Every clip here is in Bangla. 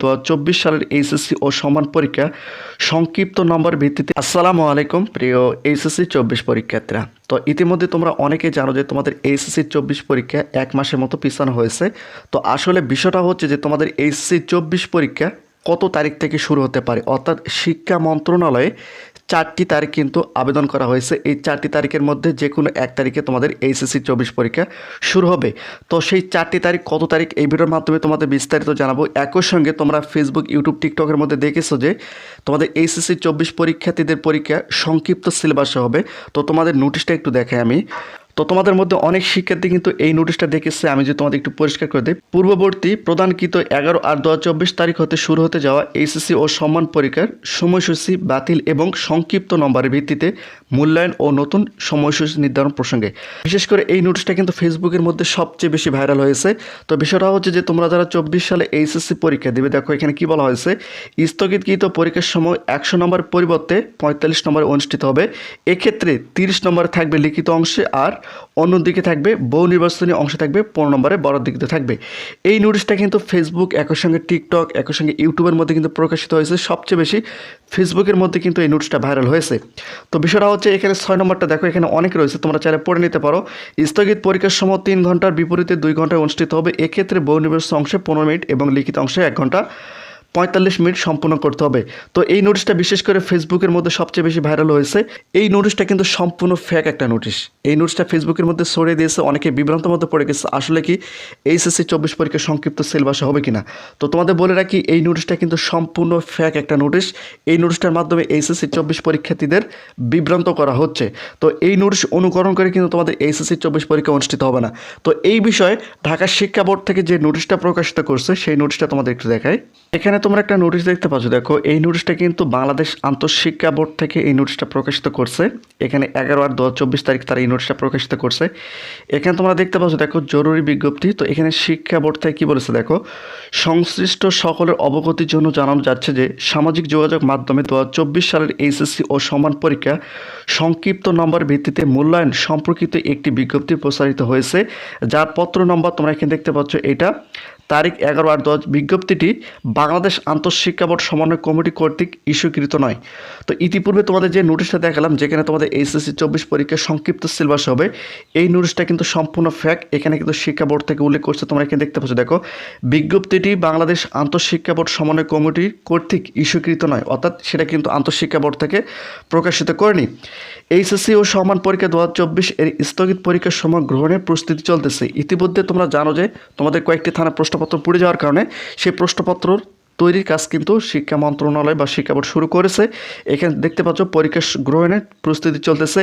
দু সালের এইচএসসি ও সমান পরীক্ষা সংক্ষিপ্ত নম্বর ভিত্তিতে। আসসালামু আলাইকুম, প্রিয় এইচএসসি চব্বিশ পরীক্ষার্থীরা। তো ইতিমধ্যে তোমরা অনেকেই জানো যে তোমাদের এইচএসসি চব্বিশ পরীক্ষা এক মাসের মতো পিছানো হয়েছে। তো আসলে বিষয়টা হচ্ছে যে তোমাদের এইচএসসি চব্বিশ পরীক্ষা কত তারিখ থেকে শুরু হতে পারে? অর্থাৎ শিক্ষা মন্ত্রণালয়ে চারটি তারিখ কিন্তু আবেদন করা হয়েছে। এই চারটি তারিখের মধ্যে যে কোনো এক তারিখে তোমাদের এইচএসসি চব্বিশ পরীক্ষা শুরু হবে। তো সেই চারটি তারিখ কত তারিখ এই ভিডিওর মাধ্যমে তোমাদের বিস্তারিত জানাব। একই সঙ্গে তোমরা ফেসবুক ইউটিউব টিকটকের মধ্যে দেখেছ যে তোমাদের এইচএসসি চব্বিশ পরীক্ষার্থীদের পরীক্ষা সংক্ষিপ্ত সিলেবাসে হবে। তো তোমাদের নোটিশটা একটু দেখাই আমি। তো তোমাদের মধ্যে অনেক শিক্ষার্থী কিন্তু এই নোটিশটা দেখেছে, আমি যে তোমাদের একটু পরিষ্কার করে দিই। পূর্ববর্তী প্রদানকৃত এগারো আর দু চব্বিশ তারিখ হতে শুরু হতে যাওয়া এইচএসসি ও সম্মান পরীক্ষার সময়সূচি বাতিল এবং সংক্ষিপ্ত নম্বরের ভিত্তিতে মূল্যায়ন ও নতুন সময়সূচি নির্ধারণ প্রসঙ্গে। বিশেষ করে এই নোটিশটা কিন্তু ফেসবুকের মধ্যে সবচেয়ে বেশি ভাইরাল হয়েছে। তো বিষয়টা হচ্ছে যে তোমরা যারা চব্বিশ সালে এইচএসসি পরীক্ষা দেবে, দেখো এখানে কি বলা হয়েছে। স্থগিতকৃত পরীক্ষার সময় একশো নম্বর পরিবর্তে পঁয়তাল্লিশ নম্বরে অনুষ্ঠিত হবে। এক্ষেত্রে তিরিশ নম্বরে থাকবে লিখিত অংশে আর অন্যদিকে থাকবে, বহু নির্বাচনী অংশ থাকবে, পনেরো নম্বরে বড় দিকে থাকবে। এই নোটিশটা কিন্তু ফেসবুক একই সঙ্গে টিকটক একই সঙ্গে ইউটিউবের মধ্যে কিন্তু প্রকাশিত হয়েছে। সবচেয়ে বেশি ফেসবুকের মধ্যে কিন্তু এই নোটিশটা ভাইরাল হয়েছে। তো বিষয়টা হচ্ছে এখানে ছয় নম্বরটা দেখো, এখানে অনেক রয়েছে, তোমরা চাইলে পড়ে নিতে পারো। স্থগিত পরীক্ষার সময় তিন ঘণ্টার বিপরীতে দুই ঘন্টায় অনুষ্ঠিত হবে। এক্ষেত্রে বহু নির্বাচনী অংশে পনেরো মিনিট এবং লিখিত অংশে এক ঘণ্টা পঁয়তাল্লিশ মিনিট সম্পূর্ণ করতে হবে। তো এই নোটিশটা বিশেষ করে ফেসবুকের মধ্যে সবচেয়ে বেশি ভাইরাল হয়েছে। এই নোটিশটা কিন্তু সম্পূর্ণ ফ্যাক একটা নোটিশ এই নোটিশটা ফেসবুকের মধ্যে ছড়িয়ে দিয়েছে, অনেকে বিভ্রান্ত মধ্যে পড়ে গেছে। আসলে কি এইচএসসি চব্বিশ পরীক্ষা সংক্ষিপ্ত সিলেবাসে হবে কিনা? তো তোমাদের বলে রাখি, এই নোটিশটা কিন্তু সম্পূর্ণ ফ্যাক একটা নোটিশ এই নোটিশটার মাধ্যমে এইচএসসি চব্বিশ পরীক্ষার্থীদের বিভ্রান্ত করা হচ্ছে। তো এই নোটিশ অনুকরণ করে কিন্তু তোমাদের এইচএসসি চব্বিশ পরীক্ষা অনুষ্ঠিত হবে না। তো এই বিষয়ে ঢাকা শিক্ষা বোর্ড থেকে যে নোটিশটা প্রকাশিত করছে, সেই নোটিশটা তোমাদের একটু দেখায় এখানে তোমরা একটা নোটিশ দেখতে পাচ্ছ। দেখো, এই নোটিশটা কিন্তু বাংলাদেশ আন্তঃশিক্ষা বোর্ড থেকে এই নোটিশটা প্রকাশিত করছে। এখানে এগারো আর দু চব্বিশ তারিখ তারা এই নোটিশটা প্রকাশিত করছে। এখানে তোমরা দেখতে পাচ্ছ, দেখো, জরুরি বিজ্ঞপ্তি। তো এখানে শিক্ষা বোর্ড থেকে কী বলেছে, দেখো, সংশ্লিষ্ট সকলের অবগতির জন্য জানানো যাচ্ছে যে, সামাজিক যোগাযোগ মাধ্যমে দু সালের এইচএসসি ও সমান পরীক্ষা সংক্ষিপ্ত নম্বর ভিত্তিতে মূল্যায়ন সম্পর্কিত একটি বিজ্ঞপ্তি প্রসারিত হয়েছে। যার পত্র নম্বর তোমরা এখানে দেখতে পাচ্ছ, এটা তারিখ এগারো আর দশ বিজ্ঞপ্তিটি বাংলাদেশ আন্তঃশিক্ষা বোর্ড সমন্বয় কমিটি কর্তৃক ইস্যুকৃত নয়। তো ইতিপূর্বে তোমাদের যে নোটিশটা দেখালাম, যেখানে তোমাদের এইচএসসি চব্বিশ পরীক্ষা সংক্ষিপ্ত সিলেবাস হবে, এই নোটিশটা কিন্তু সম্পূর্ণ ফ্যাক এখানে কিন্তু শিক্ষা বোর্ড থেকে উল্লেখ করছে, তোমরা এখানে দেখতে পাচ্ছ। দেখো, বিজ্ঞপ্তিটি বাংলাদেশ আন্তঃশিক্ষা বোর্ড সমন্বয় কমিটি কর্তৃক ইস্যুকৃত নয়, অর্থাৎ সেটা কিন্তু আন্তঃশিক্ষা বোর্ড থেকে প্রকাশিত করেনি। এইচএসসি ও সমান পরীক্ষা দু হাজার চব্বিশ এর স্থগিত পরীক্ষার সময় গ্রহণের প্রস্তুতি চলতেছে। ইতিমধ্যে তোমরা জানো যে তোমাদের কয়েকটি থানা প্রশ্নপত্র পড়ে যাওয়ার কারণে সেই প্রশ্নপত্র তৈরির কাজ কিন্তু শিক্ষা মন্ত্রণালয় বা শিক্ষা বোর্ড শুরু করেছে। এখানে দেখতে পাচ্ছ পরীক্ষা গ্রহণের প্রস্তুতি চলতেছে।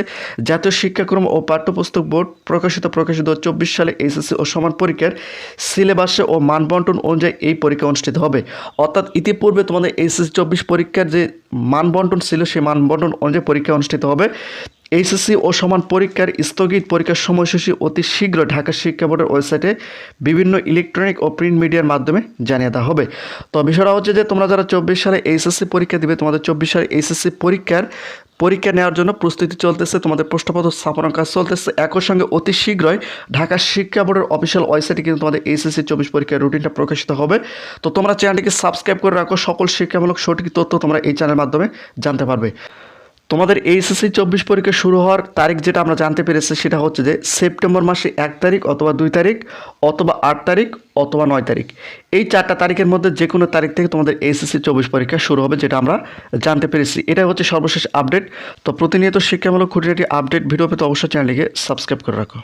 জাতীয় শিক্ষাক্রম ও পাঠ্যপুস্তক বোর্ড প্রকাশিত প্রকাশিত চব্বিশ সালে এইচএসসি ও সমান পরীক্ষার সিলেবাসে ও মানবন্টন অনুযায়ী এই পরীক্ষা অনুষ্ঠিত হবে। অর্থাৎ ইতিপূর্বে তোমাদের এইচএসসি চব্বিশ পরীক্ষার যে মানবন্টন ছিল, সেই মানবন্টন অনুযায়ী পরীক্ষা অনুষ্ঠিত হবে। এইচএসসি ও সমান পরীক্ষার স্থগিত পরীক্ষার সময়সূচি অতি শীঘ্র ঢাকা শিক্ষা বোর্ডের ওয়েবসাইটে বিভিন্ন ইলেকট্রনিক ও প্রিন্ট মিডিয়ার মাধ্যমে জানিয়ে দেওয়া হবে। তো বিষয়টা হচ্ছে যে, তোমরা যারা চব্বিশ সালে এইচএসসি পরীক্ষা দিবে, তোমাদের চব্বিশ সালে এইচএসসি পরীক্ষার পরীক্ষা নেওয়ার জন্য প্রস্তুতি চলতেছে, তোমাদের প্রশ্নপত্র স্থাপনের কাজ চলতেছে। একই সঙ্গে অতি শীঘ্রই ঢাকা শিক্ষা বোর্ডের অফিসিয়াল ওয়েবসাইটে কিন্তু তোমাদের এইচএসসি চব্বিশ পরীক্ষার রুটিনটা প্রকাশিত হবে। তো তোমরা চ্যানেলটিকে সাবস্ক্রাইব করে রাখো, সকল শিক্ষামূলক সঠিক তথ্য তোমরা এই চ্যানেলের মাধ্যমে জানতে পারবে। তোমাদের এইচএসসি চব্বিশ পরীক্ষা শুরু হওয়ার তারিখ যেটা আমরা জানতে পেরেছি সেটা হচ্ছে যে সেপ্টেম্বর মাসে এক তারিখ অথবা দুই তারিখ অথবা আট তারিখ অথবা নয় তারিখ। এই চারটা তারিখের মধ্যে যে কোনো তারিখ থেকে তোমাদের এইচএসসি চব্বিশ পরীক্ষা শুরু হবে যেটা আমরা জানতে পেরেছি। এটা হচ্ছে সর্বশেষ আপডেট তো প্রতিনিয়ত শিক্ষামূলক খুঁটিনাটি আপডেট ভিডিও পেতে অবশ্যই চ্যানেলটিকে সাবস্ক্রাইব করে রাখো।